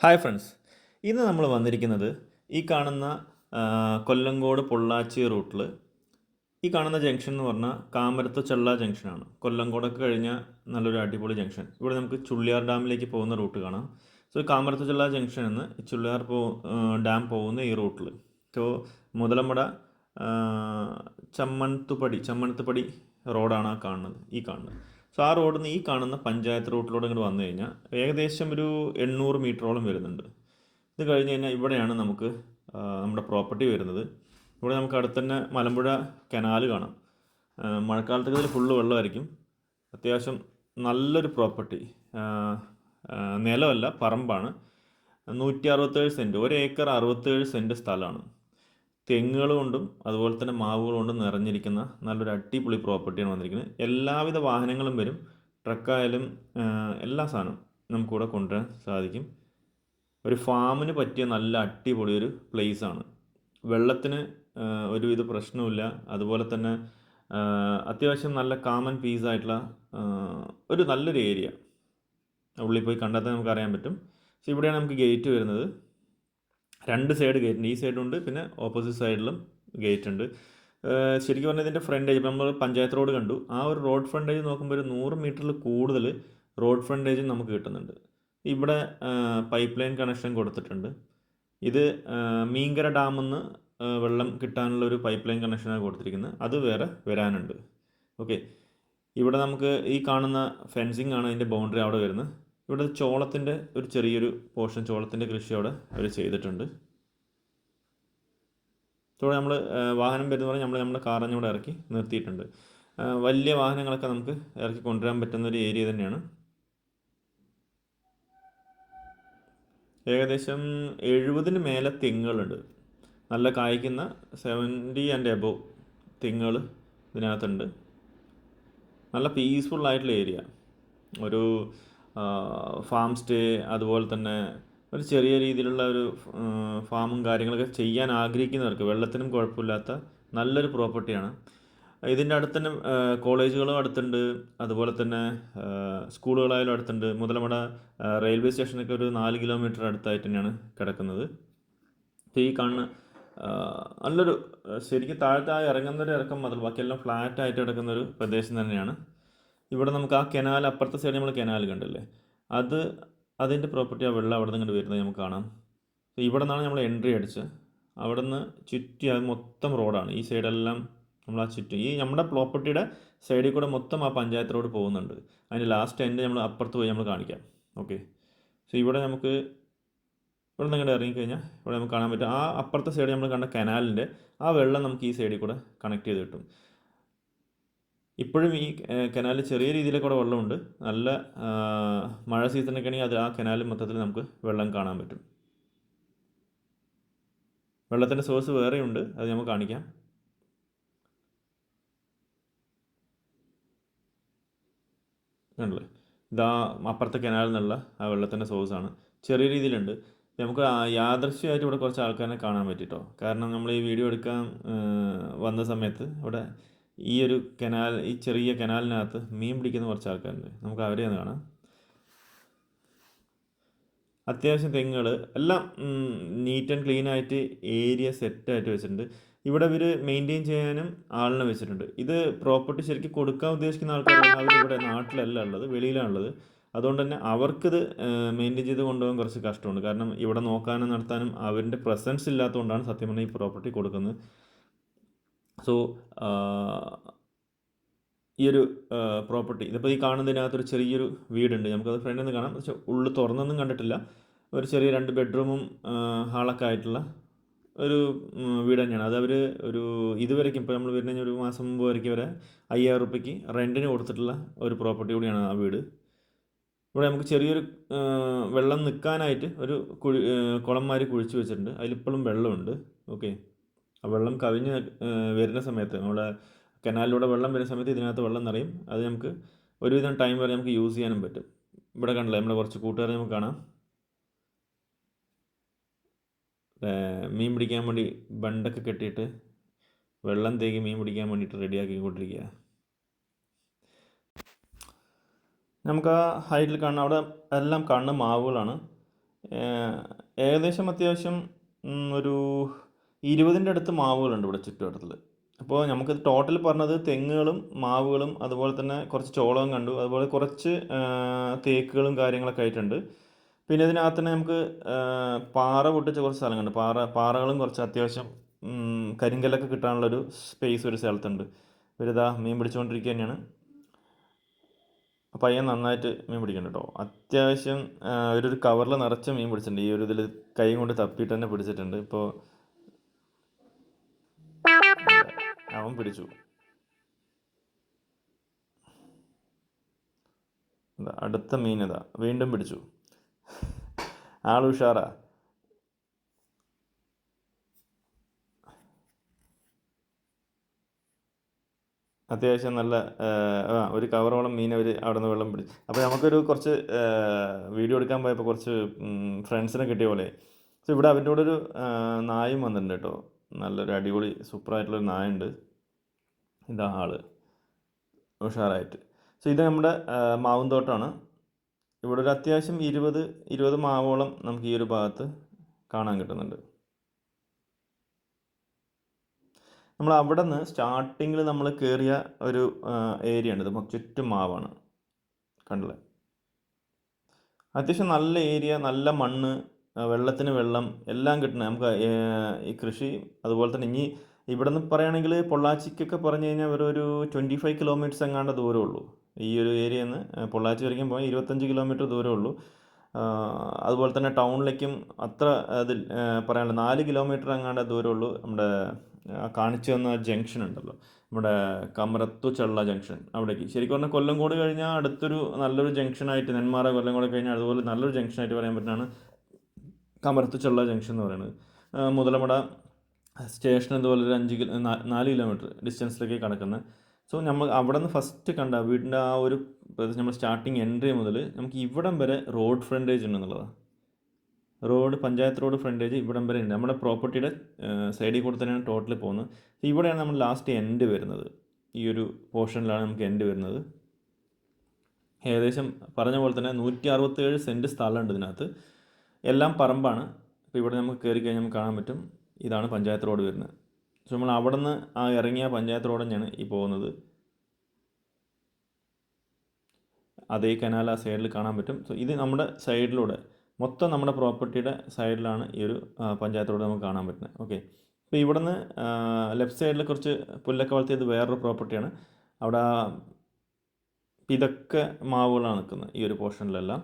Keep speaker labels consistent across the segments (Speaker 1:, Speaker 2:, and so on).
Speaker 1: Hi friends ഇന്ന് നമ്മൾ വന്നിരിക്കുന്നത് ഈ കാണുന്ന കൊല്ലങ്കോട് പൊള്ളാച്ചി റൂട്ടിൽ ഈ കാണുന്ന ജംഗ്ഷൻ എന്ന് പറഞ്ഞാൽ കാമരത്ത് ചെള്ള ജംഗ്ഷനാണ് കൊല്ലങ്കോടൊക്കെ കഴിഞ്ഞാൽ നല്ലൊരു അടിപൊളി ജംഗ്ഷൻ ഇവിടെ നമുക്ക് ചുള്ളിയാർ ഡാമിലേക്ക് പോകുന്ന റൂട്ട് കാണാം. സോ കാമരത്ത് ചെള്ള ജംഗ്ഷനിൽ നിന്ന് ചുള്ളിയാർ പോ ഡാം പോകുന്ന ഈ റൂട്ടിൽ സോ മുതലമട ആ, ചമ്മണത്തുപടി ചമ്മണത്തുപടി റോഡാണ് ആ കാണുന്നത് ഈ കാണുന്നത്. സോ ആ റോഡിൽ നിന്ന് ഈ കാണുന്ന പഞ്ചായത്ത് റൂട്ടിലൂടെ ഇങ്ങോട്ട് വന്നു കഴിഞ്ഞാൽ ഏകദേശം ഒരു എണ്ണൂറ് മീറ്ററോളം വരുന്നുണ്ട്. ഇത് കഴിഞ്ഞ് കഴിഞ്ഞാൽ ഇവിടെയാണ് നമുക്ക് നമ്മുടെ പ്രോപ്പർട്ടി വരുന്നത്. ഇവിടെ നമുക്ക് അടുത്ത് തന്നെ മലമ്പുഴ കനാൽ കാണാം. മഴക്കാലത്തേക്ക് മഴക്കാലത്തൊക്കെ ഇതിൽ ഫുള്ള് വെള്ളമായിരിക്കും. അത്യാവശ്യം നല്ലൊരു പ്രോപ്പർട്ടി നിലമല്ല പറമ്പാണ്. നൂറ്റി അറുപത്തേഴ് സെന്റ് ഒരു ഏക്കർ അറുപത്തേഴ് സെന്റ് സ്ഥലമാണ്. തെങ്ങുകൾ കൊണ്ടും അതുപോലെ തന്നെ മാവുകൾ കൊണ്ടും നിറഞ്ഞിരിക്കുന്ന നല്ലൊരു അടിപൊളി പ്രോപ്പർട്ടിയാണ് വന്നിരിക്കുന്നത്. എല്ലാവിധ വാഹനങ്ങളും വരും. ട്രക്കായാലും എല്ലാ സാധനവും നമുക്കിവിടെ കൊണ്ടുവരാൻ സാധിക്കും. ഒരു ഫാമിന് പറ്റിയ നല്ല അടിപൊളി ഒരു ആണ്. വെള്ളത്തിന് ഒരുവിധ പ്രശ്നമില്ല അതുപോലെ തന്നെ അത്യാവശ്യം നല്ല കാമൻ പീസായിട്ടുള്ള ഒരു നല്ലൊരു ഏരിയ ഉള്ളിൽ പോയി കണ്ടെത്താൻ നമുക്ക് അറിയാൻ പറ്റും. പക്ഷേ ഇവിടെയാണ് നമുക്ക് ഗേറ്റ് വരുന്നത്. രണ്ട് സൈഡ് ഗേറ്റ് ഈ സൈഡും ഉണ്ട് പിന്നെ ഓപ്പോസിറ്റ് സൈഡിലും ഗേറ്റ് ഉണ്ട്. ശരിക്കും പറഞ്ഞാൽ ഇതിന്റെ ഫ്രണ്ടേജ് ഇപ്പം നമ്മൾ പഞ്ചായത്ത് റോഡ് കണ്ടു. ആ ഒരു റോഡ് ഫ്രണ്ടേജ് നോക്കുമ്പോൾ ഒരു നൂറ് മീറ്ററിൽ കൂടുതൽ റോഡ് ഫ്രണ്ടേജ് നമുക്ക് കിട്ടുന്നുണ്ട്. ഇവിടെ പൈപ്പ് ലൈൻ കണക്ഷൻ കൊടുത്തിട്ടുണ്ട്. ഇത് മീങ്കര ഡാമിൽ നിന്ന് വെള്ളം കിട്ടാനുള്ള ഒരു പൈപ്പ് ലൈൻ കണക്ഷനാണ് കൊടുത്തിരിക്കുന്നത്. അത് വേറെ വരാനുണ്ട്. ഓക്കെ. ഇവിടെ നമുക്ക് ഈ കാണുന്ന ഫെൻസിങ് ആണ് അതിന്റെ ബൗണ്ടറി അവിടെ വരുന്നത്. ഇവിടെ ചോളത്തിന്റെ ഒരു ചെറിയൊരു പോർഷൻ ചോളത്തിന്റെ കൃഷി അവിടെ അവർ ചെയ്തിട്ടുണ്ട്. ഇവിടെ നമ്മൾ വാഹനം വരുന്ന പറഞ്ഞാൽ നമ്മൾ നമ്മുടെ കാറിനെ ഇവിടെ ഇറക്കി നിർത്തിയിട്ടുണ്ട്. വലിയ വാഹനങ്ങളൊക്കെ നമുക്ക് ഇറക്കി കൊണ്ടുവരാൻ പറ്റുന്ന ഒരു ഏരിയ തന്നെയാണ്. ഏകദേശം എഴുപതിന് മേലെ തെങ്ങുകളുണ്ട്. നല്ല കായ്ക്കുന്ന സെവന്റി ആൻഡ് എബോവ് തെങ്ങുകൾ ഇതിനകത്തുണ്ട്. നല്ല പീസ്ഫുൾ ആയിട്ടുള്ള ഏരിയ ഒരു ഫാം സ്റ്റേ അതുപോലെ തന്നെ ഒരു ചെറിയ രീതിയിലുള്ള ഒരു ഫാമും കാര്യങ്ങളൊക്കെ ചെയ്യാൻ ആഗ്രഹിക്കുന്നവർക്ക് വെള്ളത്തിനും കുഴപ്പമില്ലാത്ത നല്ലൊരു പ്രോപ്പർട്ടിയാണ് ഇതിന്റെ അടുത്ത് തന്നെ കോളേജുകളും അടുത്തുണ്ട്. അതുപോലെ തന്നെ സ്കൂളുകളായാലും അടുത്തുണ്ട്. മുതലമട റെയിൽവേ സ്റ്റേഷനൊക്കെ ഒരു നാല് കിലോമീറ്റർ അടുത്തായിട്ട് തന്നെയാണ് കിടക്കുന്നത്. അപ്പോൾ ഈ കാണുന്ന നല്ലൊരു ശരിക്കും താഴത്തെ ആ ഇറങ്ങുന്ന ഒരു ഇറക്കം മാത്രം ബാക്കിയെല്ലാം ഫ്ലാറ്റായിട്ട് കിടക്കുന്നൊരു പ്രദേശം തന്നെയാണ്. ഇവിടെ നമുക്ക് ആ കെനാൽ അപ്പുറത്തെ സൈഡ് നമ്മൾ കെനാൽ കണ്ടല്ലേ? അത് അതിന്റെ പ്രോപ്പർട്ടി ആ വെള്ളം അവിടെ നിന്ന് വരുന്നത് നമുക്ക് കാണാം. സോ ഇവിടെ നിന്നാണ് നമ്മൾ എൻട്രി അടിച്ച്. അവിടെ നിന്ന് ചുറ്റി അത് മൊത്തം റോഡാണ് ഈ സൈഡെല്ലാം നമ്മൾ ആ ചുറ്റും. ഈ നമ്മുടെ പ്രോപ്പർട്ടിയുടെ സൈഡിൽ കൂടെ മൊത്തം ആ പഞ്ചായത്ത് റോഡ് പോകുന്നുണ്ട്. അതിന്റെ ലാസ്റ്റ് എൻഡ് നമ്മൾ അപ്പുറത്ത് പോയി നമ്മൾ കാണിക്കാം. ഓക്കെ സോ ഇവിടെ നമുക്ക് ഇവിടെ നിന്ന് ഇങ്ങോട്ട് ഇറങ്ങിക്കഴിഞ്ഞാൽ ഇവിടെ നമുക്ക് കാണാൻ പറ്റും. ആ അപ്പുറത്തെ സൈഡ് നമ്മൾ കണ്ട കനാലിന്റെ ആ വെള്ളം നമുക്ക് ഈ സൈഡിൽ കൂടെ കണക്ട് ചെയ്ത് കിട്ടും. ഇപ്പോഴും ഈ കനാലിൽ ചെറിയ രീതിയിൽ കൂടെ വെള്ളമുണ്ട്. നല്ല മഴ സീസണൊക്കെ ആണെങ്കിൽ അത് ആ കനാൽ മൊത്തത്തിൽ നമുക്ക് വെള്ളം കാണാൻ പറ്റും. വെള്ളത്തിന്റെ സോഴ്സ് വേറെയുണ്ട് അത് നമുക്ക് കാണിക്കാം. കണ്ടില്ലേ? ഇതാ അപ്പുറത്തെ കനാലിൽ നിന്നുള്ള ആ വെള്ളത്തിന്റെ സോഴ്സാണ് ചെറിയ രീതിയിലുണ്ട്. നമുക്ക് യാദൃശ്യമായിട്ട് ഇവിടെ കുറച്ച് ആൾക്കാരെ കാണാൻ പറ്റിട്ടോ? കാരണം നമ്മൾ ഈ വീഡിയോ എടുക്കാൻ വന്ന സമയത്ത് ഇവിടെ ഈ ഒരു കനാൽ ഈ ചെറിയ കനാലിനകത്ത് മീൻ പിടിക്കുന്ന കുറച്ച് ആൾക്കാരുണ്ട്. നമുക്ക് അവരെ ഒന്ന് കാണാം. അത്യാവശ്യം തെങ്ങുകൾ എല്ലാം നീറ്റ് ആൻഡ് ക്ലീൻ ആയിട്ട് ഏരിയ സെറ്റായിട്ട് വെച്ചിട്ടുണ്ട്. ഇവിടെ ഇവർ മെയിന്റെയിൻ ചെയ്യാനും ആളിനെ വെച്ചിട്ടുണ്ട്. ഇത് പ്രോപ്പർട്ടി ശരിക്കും കൊടുക്കാൻ ഉദ്ദേശിക്കുന്ന ആൾക്കാർ ഇവിടെ നാട്ടിലല്ല ഉള്ളത് വെളിയിലാണുള്ളത് അതുകൊണ്ട് തന്നെ അവർക്കിത് മെയിന്റെയിൻ ചെയ്ത് കൊണ്ടുപോകാൻ കുറച്ച് കഷ്ടമുണ്ട്. കാരണം ഇവിടെ നോക്കാനും നടത്താനും അവരുടെ പ്രസൻസ് ഇല്ലാത്തതുകൊണ്ടാണ് സത്യം പറഞ്ഞാൽ ഈ പ്രോപ്പർട്ടി കൊടുക്കുന്നത്. സോ ഈ ഒരു പ്രോപ്പർട്ടി ഇതിപ്പോൾ ഈ കാണുന്നതിനകത്തൊരു ചെറിയൊരു വീടുണ്ട്. നമുക്കത് ഫ്രണ്ടിൽ നിന്ന് കാണാം. പക്ഷേ ഉള്ളിൽ തുറന്നൊന്നും കണ്ടിട്ടില്ല. ഒരു ചെറിയ രണ്ട് ബെഡ്റൂമും ഹാളൊക്കെ ആയിട്ടുള്ള ഒരു വീട് തന്നെയാണ്. അത് അവർ ഒരു ഇതുവരേക്കും ഇപ്പോൾ നമ്മൾ വരുന്ന ഒരു മാസം മുമ്പ് വരയ്ക്ക് വരെ അയ്യായിരം റുപ്യക്ക് റെന്റിന് കൊടുത്തിട്ടുള്ള ഒരു പ്രോപ്പർട്ടി കൂടിയാണ് ആ വീട്. ഇവിടെ നമുക്ക് ചെറിയൊരു വെള്ളം നിൽക്കാനായിട്ട് ഒരു കുഴി കുളംമാരി കുഴിച്ച് വെച്ചിട്ടുണ്ട്. അതിലിപ്പോഴും വെള്ളമുണ്ട്. ഓക്കെ. വെള്ളം കവിഞ്ഞ് വരുന്ന സമയത്ത് നമ്മുടെ കനാലിലൂടെ വെള്ളം വരുന്ന സമയത്ത് ഇതിനകത്ത് വെള്ളം നിറയും. അത് നമുക്ക് ഒരുവിധം ടൈം വരെ നമുക്ക് യൂസ് ചെയ്യാനും പറ്റും. ഇവിടെ കണ്ടില്ല നമ്മുടെ കുറച്ച് കൂട്ടുകാരെ നമുക്ക് കാണാം. മീൻ പിടിക്കാൻ വേണ്ടി ബണ്ടൊക്കെ കെട്ടിയിട്ട് വെള്ളം തേക്കി മീൻ പിടിക്കാൻ വേണ്ടിയിട്ട് റെഡിയാക്കിക്കൊണ്ടിരിക്കുക നമുക്ക് ആ ഹൈറ്റിൽ കാണുന്ന അവിടെ എല്ലാം കാണുന്ന മാവുകളാണ്. ഏകദേശം അത്യാവശ്യം ഒരു ഇരുപതിന്റെ അടുത്ത് മാവുകളുണ്ട് ഇവിടെ ചുറ്റുവട്ടത്തിൽ. അപ്പോൾ നമുക്ക് ടോട്ടൽ പറഞ്ഞത് തെങ്ങുകളും മാവുകളും അതുപോലെ തന്നെ കുറച്ച് ചോളവും കണ്ടു. അതുപോലെ കുറച്ച് തേക്കുകളും കാര്യങ്ങളൊക്കെ ആയിട്ടുണ്ട്. പിന്നെ ഇതിനകത്ത് തന്നെ നമുക്ക് പാറ പൊട്ടിച്ച കുറച്ച് സ്ഥലം കണ്ടു പാറ പാറകളും കുറച്ച് അത്യാവശ്യം കരിങ്കല്ലൊക്കെ കിട്ടാനുള്ളൊരു സ്പേസ് ഒരു സ്ഥലത്തുണ്ട്. ഇവരിതാ മീൻ പിടിച്ചുകൊണ്ടിരിക്കുക തന്നെയാണ്. പയ്യൻ നന്നായിട്ട് മീൻ പിടിക്കുന്നുണ്ട് കേട്ടോ. അത്യാവശ്യം ഒരു കവറിൽ നിറച്ച് മീൻ പിടിച്ചിട്ടുണ്ട്. ഈ ഒരു ഇതിൽ കൈ കൊണ്ട് തപ്പിയിട്ട് തന്നെ പിടിച്ചിട്ടുണ്ട്. ഇപ്പോൾ അവൻ പിടിച്ചു. അടുത്ത മീൻ ഇതാ വീണ്ടും പിടിച്ചു. ആൾ ഉഷാറാ. അത്യാവശ്യം നല്ല ഒരു കവറോളം മീൻ അവർ അവിടെ നിന്ന് വെള്ളം പിടിച്ചു. അപ്പോൾ നമുക്കൊരു കുറച്ച് വീഡിയോ എടുക്കാൻ പോയപ്പോൾ കുറച്ച് ഫ്രണ്ട്സിനെ കിട്ടിയ പോലെ. സോ ഇവിടെ അവന്റെ കൂടെ ഒരു നായും വന്നിട്ടുണ്ട് കേട്ടോ. നല്ലൊരു അടിപൊളി സൂപ്പറായിട്ടുള്ളൊരു നായുണ്ട്. ഇതാ ആൾ. ഉഷാറായിട്ട്. സോ ഇത് നമ്മുടെ മാവും തോട്ടമാണ് ഇവിടെ ഒരു അത്യാവശ്യം ഇരുപത് ഇരുപത് മാവോളം നമുക്ക് ഈ ഒരു ഭാഗത്ത് കാണാൻ കിട്ടുന്നുണ്ട്. നമ്മൾ അവിടെ നിന്ന് സ്റ്റാർട്ടിങ്ങിൽ നമ്മൾ കയറിയ ഒരു ഏരിയ ഉണ്ട്. നമുക്ക് ചുറ്റും മാവാണ്. കണ്ടില്ലേ? അത്യാവശ്യം നല്ല ഏരിയ നല്ല മണ്ണ് വെള്ളത്തിന് വെള്ളം എല്ലാം കിട്ടുന്നത് നമുക്ക് ഈ കൃഷി അതുപോലെ തന്നെ ഇനി ഇവിടെ നിന്ന് പറയുകയാണെങ്കിൽ പൊള്ളാച്ചിക്കൊക്കെ പറഞ്ഞു കഴിഞ്ഞാൽ ഒരു ട്വന്റി ഫൈവ് കിലോമീറ്റേഴ്സ് എങ്ങാണ്ട് ഉള്ളൂ. ഈ ഒരു ഏരിയയിൽ നിന്ന് പൊള്ളാച്ചി വരയ്ക്കും പോയാൽ ഇരുപത്തഞ്ച് കിലോമീറ്റർ ദൂരം ഉള്ളൂ. അതുപോലെ തന്നെ ടൗണിലേക്കും അത്ര അതിൽ പറയാനുള്ള നാല് കിലോമീറ്റർ എങ്ങാണ്ട് ഉള്ളൂ. നമ്മുടെ കാണിച്ചു തന്ന ജംഗ്ഷൻ ഉണ്ടല്ലോ. നമ്മുടെ കമറത്തു ചള്ള ജംഗ്ഷൻ അവിടേക്ക്. ശരിക്കും പറഞ്ഞാൽ കൊല്ലംകോട് കഴിഞ്ഞാൽ അടുത്തൊരു നല്ലൊരു ജംഗ്ഷനായിട്ട് നെന്മാറ കൊല്ലംകോട് കഴിഞ്ഞാൽ അതുപോലെ നല്ലൊരു ജംഗ്ഷനായിട്ട് പറയാൻ പറ്റുന്നതാണ് കമരത്തു ചള്ള ജംഗ്ഷൻ എന്ന് പറയുന്നത്. മുതലമട സ്റ്റേഷൻ ഇതുപോലെ ഒരു അഞ്ച് കിലോ നാല് കിലോമീറ്റർ ഡിസ്റ്റൻസിലേക്ക് കിടക്കുന്നത് സോ നമ്മൾ അവിടെ നിന്ന് ഫസ്റ്റ് കണ്ട വീടിന്റെ ആ ഒരു നമ്മൾ സ്റ്റാർട്ടിങ് എൻട്രി മുതൽ നമുക്ക് ഇവിടം വരെ റോഡ് ഫ്രണ്ടേജ് ഉണ്ടെന്നുള്ളതാണ്. റോഡ് പഞ്ചായത്ത് റോഡ് ഫ്രണ്ടേജ് ഇവിടം വരെ ഉണ്ട്. നമ്മുടെ പ്രോപ്പർട്ടിയുടെ സൈഡിൽ കൂടെ തന്നെയാണ് ടോട്ടലി പോകുന്നത്. ഇവിടെയാണ് നമ്മൾ ലാസ്റ്റ് എൻഡ് വരുന്നത്. ഈ ഒരു പോർഷനിലാണ് നമുക്ക് എൻഡ് വരുന്നത്. ഏകദേശം പറഞ്ഞ പോലെ തന്നെ നൂറ്റി അറുപത്തേഴ് സെന്റ് സ്ഥലമുണ്ട് ഇതിനകത്ത്. എല്ലാം പറമ്പാണ്. അപ്പോൾ ഇവിടെ നമുക്ക് കയറി കഴിഞ്ഞാൽ നമുക്ക് കാണാൻ പറ്റും. ഇതാണ് പഞ്ചായത്ത് റോഡ് വരുന്നത്. സോ നമ്മൾ അവിടെ നിന്ന് ആ ഇറങ്ങിയ പഞ്ചായത്ത് റോഡ് തന്നെയാണ് ഈ പോകുന്നത്. അതേ കനാൽ ആ സൈഡിൽ കാണാൻ പറ്റും. സോ ഇത് നമ്മുടെ സൈഡിലൂടെ മൊത്തം നമ്മുടെ പ്രോപ്പർട്ടിയുടെ സൈഡിലാണ് ഈ ഒരു പഞ്ചായത്ത് റോഡ് നമുക്ക് കാണാൻ പറ്റുന്നത്. ഓക്കെ. അപ്പോൾ ഇവിടെ നിന്ന് ലെഫ്റ്റ് സൈഡിൽ കുറച്ച് പുല്ലൊക്കെ വളർത്തിയത് വേറൊരു പ്രോപ്പർട്ടിയാണ്. അവിടെ പിതക്ക മാവുകളാണ് നിൽക്കുന്നത് ഈ ഒരു പോർഷനിലെല്ലാം.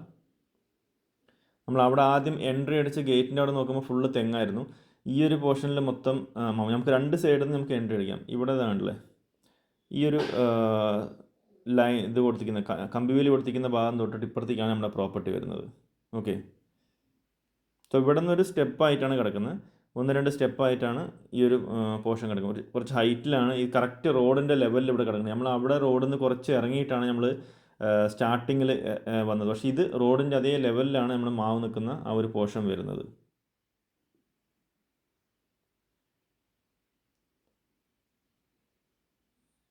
Speaker 1: നമ്മൾ അവിടെ ആദ്യം എൻട്രി അടിച്ച് ഗേറ്റിന്റെ അവിടെ നോക്കുമ്പോൾ ഫുള്ള് തെങ്ങായിരുന്നു. ഈ ഒരു പോർഷനിൽ മൊത്തം നമുക്ക് രണ്ട് സൈഡിൽ നിന്ന് നമുക്ക് എൻട്രി അടിക്കാം. ഇവിടെ ഇതാണല്ലേ ഈ ഒരു ലൈൻ ഇത് കൊടുത്തിരിക്കുന്ന കമ്പിവേലി കൊടുത്തിരിക്കുന്ന ഭാഗം തൊട്ടിട്ട് ഇപ്പുറത്തേക്കാണ് നമ്മുടെ പ്രോപ്പർട്ടി വരുന്നത്. ഓക്കെ. സോ ഇവിടെ നിന്നൊരു സ്റ്റെപ്പായിട്ടാണ് കിടക്കുന്നത്. ഒന്ന് രണ്ട് സ്റ്റെപ്പായിട്ടാണ് ഈ ഒരു പോർഷൻ കിടക്കുന്നത്. കുറച്ച് ഹൈറ്റിലാണ്. ഈ കറക്റ്റ് റോഡിന്റെ ലെവലിൽ ഇവിടെ കിടക്കുന്നത്. നമ്മൾ അവിടെ റോഡിൽ നിന്ന് കുറച്ച് ഇറങ്ങിയിട്ടാണ് നമ്മൾ സ്റ്റാർട്ടിങ്ങിൽ വന്നത്. പക്ഷേ ഇത് റോഡിന്റെ അതേ ലെവലിലാണ് നമ്മൾ മാവ് നിൽക്കുന്ന ആ ഒരു പോർഷൻ വരുന്നത്.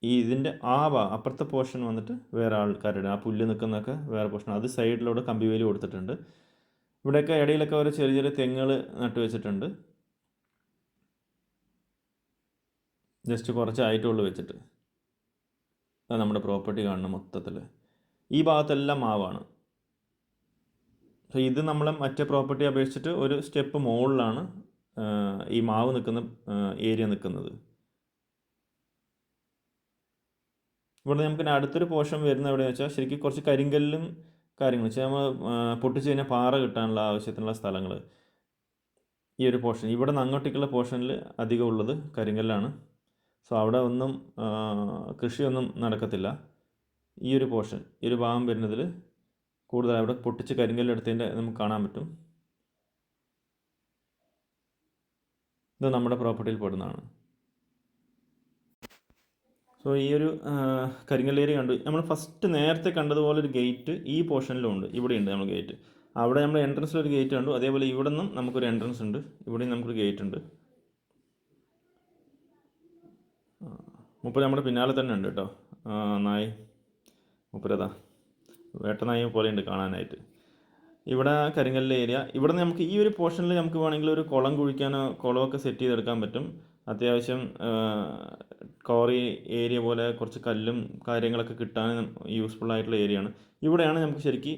Speaker 1: ഈ ഇതിന്റെ ആ അപ്പുറത്തെ പോർഷൻ വന്നിട്ട് വേറെ ആൾക്കാരുടെ ആ പുല്ല് നിൽക്കുന്നതൊക്കെ വേറെ പോർഷൻ അത് സൈഡിലൂടെ കമ്പിവേലി കൊടുത്തിട്ടുണ്ട്. ഇവിടെയൊക്കെ ഇടയിലൊക്കെ ഓരോ ചെറിയ ചെറിയ തെങ്ങുകൾ നട്ടു വെച്ചിട്ടുണ്ട്. ജസ്റ്റ് കുറച്ച് ആയിട്ടുള്ളൂ വെച്ചിട്ട്. അത് നമ്മുടെ പ്രോപ്പർട്ടി കാണുന്ന മൊത്തത്തിൽ ഈ ഭാഗത്തെല്ലാം മാവാണ്. സോ ഇത് നമ്മളെ മറ്റേ പ്രോപ്പർട്ടി അപേക്ഷിച്ചിട്ട് ഒരു സ്റ്റെപ്പ് മുകളിലാണ് ഈ മാവ് നിൽക്കുന്ന ഏരിയ നിൽക്കുന്നത് ഇവിടെ നമുക്ക് അടുത്തൊരു പോഷൻ വരുന്ന എവിടെയെന്ന് വെച്ചാൽ ശരിക്കും കുറച്ച് കരിങ്കല്ലും കാര്യങ്ങൾ വെച്ചാൽ നമ്മൾ പൊട്ടിച്ച് കഴിഞ്ഞാൽ പാറ കിട്ടാനുള്ള ആവശ്യത്തിനുള്ള സ്ഥലങ്ങൾ ഈ ഒരു പോർഷൻ. ഇവിടെ നിന്ന് അങ്ങോട്ടേക്കുള്ള പോർഷനിൽ അധികം ഉള്ളത് കരിങ്കല്ലാണ്. സോ അവിടെ ഒന്നും കൃഷിയൊന്നും നടക്കത്തില്ല. ഈ ഒരു പോർഷൻ ഈ ഒരു ഭാഗം വരുന്നതിൽ കൂടുതൽ അവിടെ പൊട്ടിച്ച് കരിങ്കല്ലെടുത്തതിന്റെ നമുക്ക് കാണാൻ പറ്റും. ഇത് നമ്മുടെ പ്രോപ്പർട്ടിയിൽ പെടുന്നതാണ്. സോ ഈ ഒരു കരിങ്കല്ലേരി കണ്ടു നമ്മൾ ഫസ്റ്റ് നേരത്തെ കണ്ടതുപോലെ ഒരു ഗേറ്റ് ഈ പോർഷനിലും ഉണ്ട് ഇവിടെയുണ്ട് നമ്മൾ ഗേറ്റ് അവിടെ നമ്മൾ എൻട്രൻസിൽ ഒരു ഗേറ്റ് കണ്ടു. അതേപോലെ ഇവിടെ നിന്നും നമുക്കൊരു എൻട്രൻസ് ഉണ്ട്. ഇവിടെയും നമുക്കൊരു ഗേറ്റ് ഉണ്ട്. മുപ്പത് നമ്മുടെ പിന്നാലെ തന്നെ ഉണ്ട് കേട്ടോ നായി മുപ്പരതാ വേട്ടനായി പോലെയുണ്ട് കാണാനായിട്ട്. ഇവിടെ കരിങ്കല്ല് ഏരിയ. ഇവിടെ നമുക്ക് ഈ ഒരു പോർഷനിൽ നമുക്ക് വേണമെങ്കിൽ ഒരു കുളം കുഴിക്കാനോ കുളമൊക്കെ സെറ്റ് ചെയ്തെടുക്കാൻ പറ്റും. അത്യാവശ്യം കോറി ഏരിയ പോലെ കുറച്ച് കല്ലും കാര്യങ്ങളൊക്കെ കിട്ടാൻ യൂസ്ഫുൾ ആയിട്ടുള്ള ഏരിയയാണ് ഇവിടെയാണ് നമുക്ക് ശരിക്ക്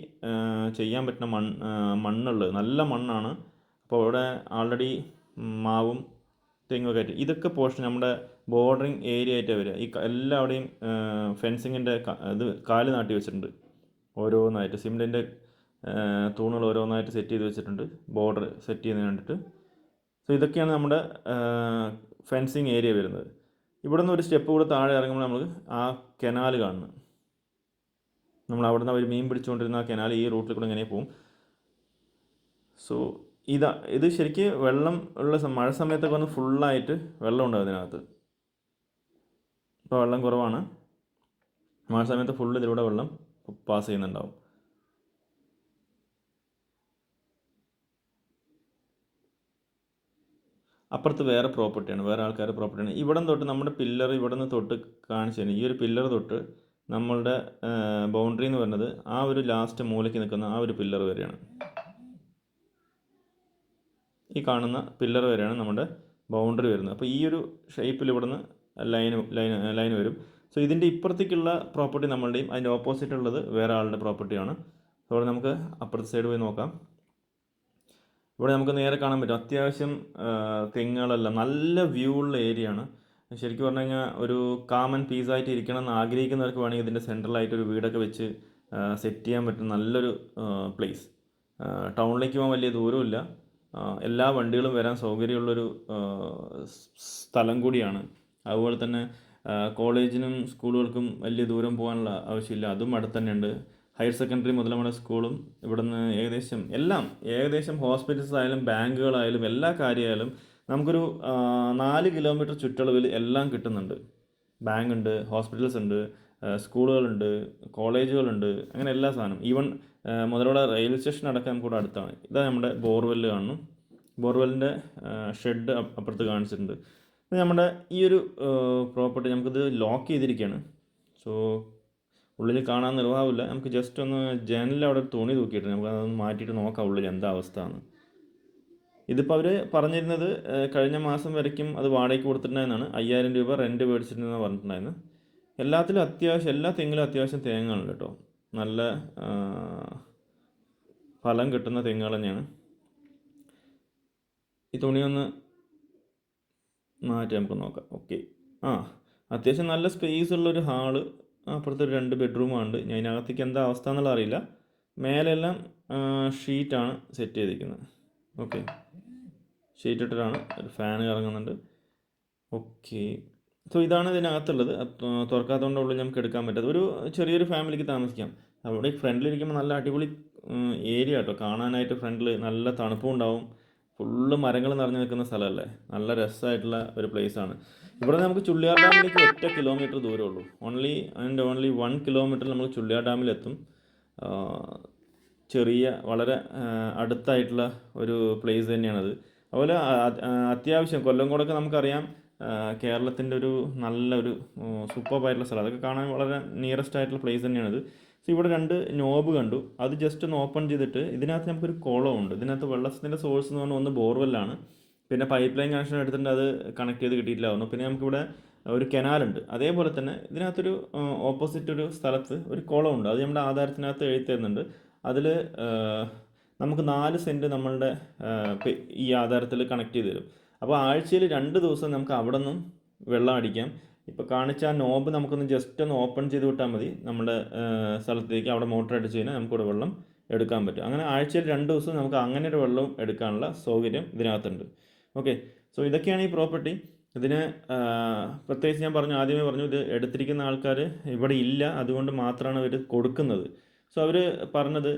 Speaker 1: ചെയ്യാൻ പറ്റുന്ന മണ്ണ് മണ്ണുള്ളത്. നല്ല മണ്ണാണ്. അപ്പോൾ ഇവിടെ ആൾറെഡി മാവും തെങ്ങൊക്കെ ആയിട്ട്. ഇതൊക്കെ പോർഷൻ നമ്മുടെ ബോർഡറിങ് ഏരിയ ആയിട്ടാണ് വരിക. ഈ എല്ലാവിടെയും ഫെൻസിങ്ങിന്റെ ഇത് കാൽ നാട്ടി വെച്ചിട്ടുണ്ട്. ഓരോന്നായിട്ട് സിമെന്റിന്റെ തൂണുകൾ ഓരോന്നായിട്ട് സെറ്റ് ചെയ്ത് വെച്ചിട്ടുണ്ട്. ബോർഡർ സെറ്റ് ചെയ്യുന്നതിന് വേണ്ടിയിട്ട്. സോ ഇതൊക്കെയാണ് നമ്മുടെ ഫെൻസിങ് ഏരിയ വരുന്നത്. ഇവിടെ നിന്ന് ഒരു സ്റ്റെപ്പ് കൂടെ താഴെ ഇറങ്ങുമ്പോൾ നമ്മൾ ആ കനാൽ കാണുന്നു നമ്മൾ അവിടെ നിന്ന് അവർ മീൻ പിടിച്ചുകൊണ്ടിരുന്ന ആ കനാൽ ഈ റൂട്ടിൽ കൂടെ ഇങ്ങനെ പോകും സോ ഇതാ ഇത് ശരിക്കും വെള്ളം ഉള്ള മഴ സമയത്തൊക്കെ വന്ന് ഫുള്ളായിട്ട് വെള്ളം ഉണ്ടാവും ഇതിനകത്ത്. ഇപ്പോൾ വെള്ളം കുറവാണ്. മഴ സമയത്ത് ഫുള്ള് ഇതിലൂടെ വെള്ളം പാസ് ചെയ്യുന്നുണ്ടാവും. അപ്പുറത്ത് വേറെ പ്രോപ്പർട്ടിയാണ് വേറെ ആൾക്കാരുടെ പ്രോപ്പർട്ടിയാണ്. ഇവിടം തൊട്ട് നമ്മുടെ പില്ലർ ഇവിടെ നിന്ന് തൊട്ട് കാണിച്ചു ഈ ഒരു പില്ലർ തൊട്ട് നമ്മളുടെ ബൗണ്ടറി എന്ന് പറയുന്നത് ആ ഒരു ലാസ്റ്റ് മൂലയ്ക്ക് നിൽക്കുന്ന ആ ഒരു പില്ലർ വരെയാണ്. ഈ കാണുന്ന പില്ലർ വരെയാണ് നമ്മുടെ ബൗണ്ടറി വരുന്നത്. അപ്പോൾ ഈ ഒരു ഷേപ്പിൽ ഇവിടുന്ന് ലൈൻ ലൈൻ ലൈൻ വരും. സോ ഇതിന്റെ ഇപ്പുറത്തേക്കുള്ള പ്രോപ്പർട്ടി നമ്മളുടെയും അതിന്റെ ഓപ്പോസിറ്റ് ഉള്ളത് വേറെ ആളുടെ പ്രോപ്പർട്ടിയാണ് അതുകൊണ്ട് നമുക്ക് അപ്പുറത്തെ സൈഡ് പോയി നോക്കാം. ഇവിടെ നമുക്ക് നേരെ കാണാൻ പറ്റും. അത്യാവശ്യം തെങ്ങുകളല്ല നല്ല വ്യൂ ഉള്ള ഏരിയ ആണ്. ശരിക്കും പറഞ്ഞു കഴിഞ്ഞാൽ ഒരു കാമൻ പീസായിട്ട് ഇരിക്കണം എന്ന് ആഗ്രഹിക്കുന്നവർക്ക് വേണമെങ്കിൽ ഇതിന്റെ സെൻട്രലായിട്ട് ഒരു വീടൊക്കെ വെച്ച് സെറ്റ് ചെയ്യാൻ പറ്റും നല്ലൊരു പ്ലേസ് ടൗണിലേക്ക് പോകാൻ വലിയ ദൂരമില്ല എല്ലാ വണ്ടികളും വരാൻ സൗകര്യമുള്ളൊരു സ്ഥലം കൂടിയാണ്. അതുപോലെ തന്നെ കോളേജിനും സ്കൂളുകൾക്കും വലിയ ദൂരം പോകാനുള്ള ആവശ്യമില്ല. അതും അടുത്ത് തന്നെയുണ്ട്. ഹയർ സെക്കൻഡറി മുതൽ നമ്മുടെ സ്കൂളും ഇവിടുന്ന് ഏകദേശം എല്ലാം ഏകദേശം ഹോസ്പിറ്റൽസ് ആയാലും ബാങ്കുകളായാലും എല്ലാ കാര്യമായാലും നമുക്കൊരു നാല് കിലോമീറ്റർ ചുറ്റളവിൽ എല്ലാം കിട്ടുന്നുണ്ട്. ബാങ്ക് ഉണ്ട് ഹോസ്പിറ്റൽസ് ഉണ്ട് സ്കൂളുകളുണ്ട് കോളേജുകളുണ്ട് അങ്ങനെ എല്ലാ സാധനം. ഈവൻ മുതലോടെ റെയിൽവേ സ്റ്റേഷൻ അടക്കം കൂടെ അടുത്താണ്. ഇതാ നമ്മുടെ ബോർവെൽ കാണുന്നു. ബോർവെല്ലിന്റെ ഷെഡ് അപ്പുറത്ത് കാണിച്ചിട്ടുണ്ട്. നമ്മുടെ ഈ ഒരു പ്രോപ്പർട്ടി നമുക്കിത് ലോക്ക് ചെയ്തിരിക്കുകയാണ്. സോ ഉള്ളിൽ കാണാൻ നിർവാഹമില്ല. നമുക്ക് ജസ്റ്റ് ഒന്ന് ജനലിൽ അവിടെ തുണി തൂക്കിയിട്ട് നമുക്ക് അതൊന്ന് മാറ്റിയിട്ട് നോക്കാം ഉള്ളിൽ എന്താ അവസ്ഥ എന്ന് ഇതിപ്പോൾ അവർ പറഞ്ഞിരുന്നത് കഴിഞ്ഞ മാസം വരയ്ക്കും അത് വാടകയ്ക്ക് കൊടുത്തിട്ടുണ്ടായിരുന്നാണ്. അയ്യായിരം രൂപ റെന്റ് മേടിച്ചിട്ടുണ്ടെന്ന് പറഞ്ഞിട്ടുണ്ടായിരുന്നു. എല്ലാത്തിലും അത്യാവശ്യം എല്ലാ തെങ്ങിലും അത്യാവശ്യം തേങ്ങകളുണ്ട് കേട്ടോ. നല്ല ഫലം കിട്ടുന്ന തെങ്ങുകൾ തന്നെയാണ്. ഈ തുണിയൊന്ന് മാറ്റി നമുക്ക് നോക്കാം. ഓക്കെ. ആ അത്യാവശ്യം നല്ല സ്പേസ് ഉള്ളൊരു ഹാൾ അപ്പുറത്ത് രണ്ട് ബെഡ്റൂമുണ്ട് ഞാൻ അതിനകത്തേക്ക് എന്താ അവസ്ഥ എന്നുള്ള അറിയില്ല. മേലെല്ലാം ഷീറ്റാണ് സെറ്റ് ചെയ്തിരിക്കുന്നത്. ഓക്കെ. ഷീറ്റ് ഇട്ടിട്ടാണ് ഒരു ഫാൻ കറങ്ങുന്നുണ്ട്. ഓക്കെ. സോ ഇതാണ് ഇതിനകത്തുള്ളത്. തുറക്കാത്തതുകൊണ്ടുള്ളൂ നമുക്ക് എടുക്കാൻ പറ്റാത്ത ഒരു ചെറിയൊരു ഫാമിലിക്ക് താമസിക്കാം. അവിടെ ഫ്രണ്ടിലിരിക്കുമ്പോൾ നല്ല അടിപൊളി ഏരിയ കേട്ടോ. കാണാനായിട്ട് ഫ്രണ്ടിൽ നല്ല തണുപ്പും ഉണ്ടാവും. ഫുള്ള് മരങ്ങൾ നിറഞ്ഞു നിൽക്കുന്ന സ്ഥലമല്ലേ? നല്ല രസമായിട്ടുള്ള ഒരു പ്ലേസ് ആണ്. ഇവിടെ നമുക്ക് ചുള്ളിയാർ ഡാമിലേക്ക് ഒറ്റ കിലോമീറ്റർ ദൂരമേ ഉള്ളൂ. Only and only one kilometre നമ്മൾ ചുള്ളിയാർ ഡാമിലെത്തും. ചെറിയ വളരെ അടുത്തായിട്ടുള്ള ഒരു പ്ലേസ് തന്നെയാണത്. അതുപോലെ അത്യാവശ്യം കൊല്ലം കൊല്ലംകോടൊക്കെ നമുക്കറിയാം കേരളത്തിന്റെ ഒരു നല്ലൊരു സൂപ്പർബായിട്ടുള്ള സ്ഥലം. അതൊക്കെ കാണാൻ വളരെ നിയറസ്റ്റ് ആയിട്ടുള്ള പ്ലേസ് തന്നെയാണിത്. സോ ഇവിടെ രണ്ട് നോബ് കണ്ടു. അത് ജസ്റ്റ് ഒന്ന് ഓപ്പൺ ചെയ്തിട്ട് ഇതിനകത്ത് നമുക്കൊരു കുളമുണ്ട് ഇതിനകത്ത് വെള്ളത്തിന്റെ സോഴ്സ് എന്ന് പറഞ്ഞാൽ ഒന്ന് ബോർവെല്ലാണ് പിന്നെ പൈപ്പ് ലൈൻ കണക്ഷൻ എടുത്തിട്ട് അത് കണക്ട് ചെയ്ത് കിട്ടിയിട്ടില്ല പറഞ്ഞു പിന്നെ നമുക്കിവിടെ ഒരു കനാലുണ്ട് അതേപോലെ തന്നെ ഇതിനകത്തൊരു ഓപ്പോസിറ്റ് ഒരു സ്ഥലത്ത് ഒരു കുളമുണ്ട് അത് നമ്മുടെ ആധാരത്തിനകത്ത് എഴുതി തരുന്നുണ്ട്. അതിൽ നമുക്ക് നാല് സെന്റ് നമ്മളുടെ ഈ ആധാരത്തിൽ കണക്ട് ചെയ്ത് തരും. അപ്പോൾ ആഴ്ചയിൽ രണ്ട് ദിവസം നമുക്ക് അവിടെ നിന്നും വെള്ളം അടിക്കാം. ഇപ്പോൾ കാണിച്ച ആ നോബ് നമുക്കൊന്ന് ജസ്റ്റ് ഒന്ന് ഓപ്പൺ ചെയ്ത് വിട്ടാൽ മതി. നമ്മുടെ സ്ഥലത്തേക്ക് അവിടെ മോട്ടർ അടിച്ച് കഴിഞ്ഞാൽ നമുക്കിവിടെ വെള്ളം എടുക്കാൻ പറ്റും. അങ്ങനെ ആഴ്ചയിൽ രണ്ട് ദിവസം നമുക്ക് അങ്ങനെ ഒരു വെള്ളം എടുക്കാനുള്ള സൗകര്യം ഇതിനകത്തുണ്ട്. ഓക്കെ സോ ഇതൊക്കെയാണ് ഈ പ്രോപ്പർട്ടി ഇതിന് പ്രത്യേകിച്ച് ഞാൻ പറഞ്ഞു ആദ്യമേ പറഞ്ഞു ഇത് എടുത്തിരിക്കുന്ന ആൾക്കാർ ഇവിടെ ഇല്ല. അതുകൊണ്ട് മാത്രമാണ് അവർ കൊടുക്കുന്നത്. സോ അവർ പറഞ്ഞത്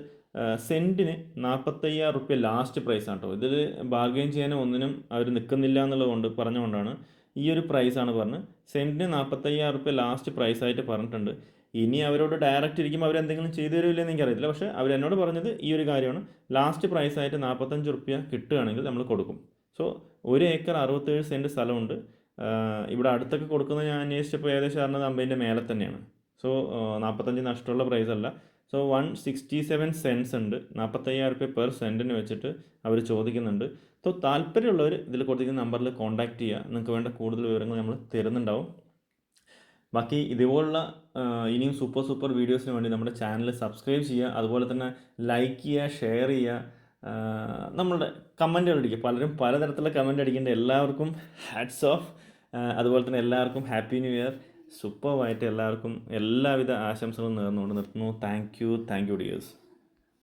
Speaker 1: സെന്റിന് നാൽപ്പത്തയ്യായിരം റുപ്യ ലാസ്റ്റ് പ്രൈസ് ആണ് കേട്ടോ ഇതിൽ ബാർഗെയിൻ ചെയ്യാനോ ഒന്നിനും അവർ നിൽക്കുന്നില്ല എന്നുള്ളതുകൊണ്ട് പറഞ്ഞുകൊണ്ടാണ് ഈ ഒരു പ്രൈസാണ് പറഞ്ഞത് സെന്റിന് നാൽപ്പത്തയ്യായിരം റുപ്യ ലാസ്റ്റ് പ്രൈസായിട്ട് പറഞ്ഞിട്ടുണ്ട്. ഇനി അവരോട് ഡയറക്റ്റ് ഇരിക്കുമ്പോൾ അവരെന്തെങ്കിലും ചെയ്തു തരുമില്ലെന്ന് എനിക്കറിയത്തില്ല. പക്ഷേ അവരെന്നോട് പറഞ്ഞത് ഈ ഒരു കാര്യമാണ് ലാസ്റ്റ് പ്രൈസായിട്ട് നാൽപ്പത്തഞ്ച് റുപ്യ കിട്ടുകയാണെങ്കിൽ നമ്മൾ കൊടുക്കും. സോ ഒരു ഏക്കർ അറുപത്തേഴ് സെന്റ് സ്ഥലമുണ്ട്. ഇവിടെ അടുത്തൊക്കെ കൊടുക്കുന്നത് ഞാൻ അന്വേഷിച്ചപ്പോൾ ഏകദേശം അറിഞ്ഞത് അമ്പതിന്റെ മേലെ തന്നെയാണ്. സോ നാൽപ്പത്തഞ്ച് നഷ്ടമുള്ള പ്രൈസ് അല്ല. So one sixty seven cents ഉണ്ട്. നാൽപ്പത്തയ്യായിരം റുപ്യ പെർ സെന്റിന് വെച്ചിട്ട് അവർ ചോദിക്കുന്നുണ്ട്. സോ താല്പര്യമുള്ളവർ ഇതിൽ കൊടുത്തിരിക്കുന്ന നമ്പറിൽ കോൺടാക്റ്റ് ചെയ്യുക. നിങ്ങൾക്ക് വേണ്ട കൂടുതൽ വിവരങ്ങൾ നമ്മൾ തരുന്നുണ്ടാവും. ബാക്കി ഇതുപോലുള്ള ഇനിയും സൂപ്പർ സൂപ്പർ വീഡിയോസിന് വേണ്ടി നമ്മുടെ ചാനൽ സബ്സ്ക്രൈബ് ചെയ്യുക. അതുപോലെ തന്നെ ലൈക്ക് ചെയ്യുക ഷെയർ ചെയ്യുക. നമ്മളുടെ കമന്റുകൾ അടിക്കുക. പലരും പലതരത്തിലുള്ള കമന്റ് അടിക്കേണ്ട എല്ലാവർക്കും ഹാറ്റ്സ് ഓഫ് അതുപോലെ തന്നെ എല്ലാവർക്കും ഹാപ്പി ന്യൂ ഇയർ സൂപ്പറായിട്ട് എല്ലാവർക്കും എല്ലാവിധ ആശംസകളും നേർന്നുകൊണ്ട് നിർത്തുന്നു. Thank you thank you dears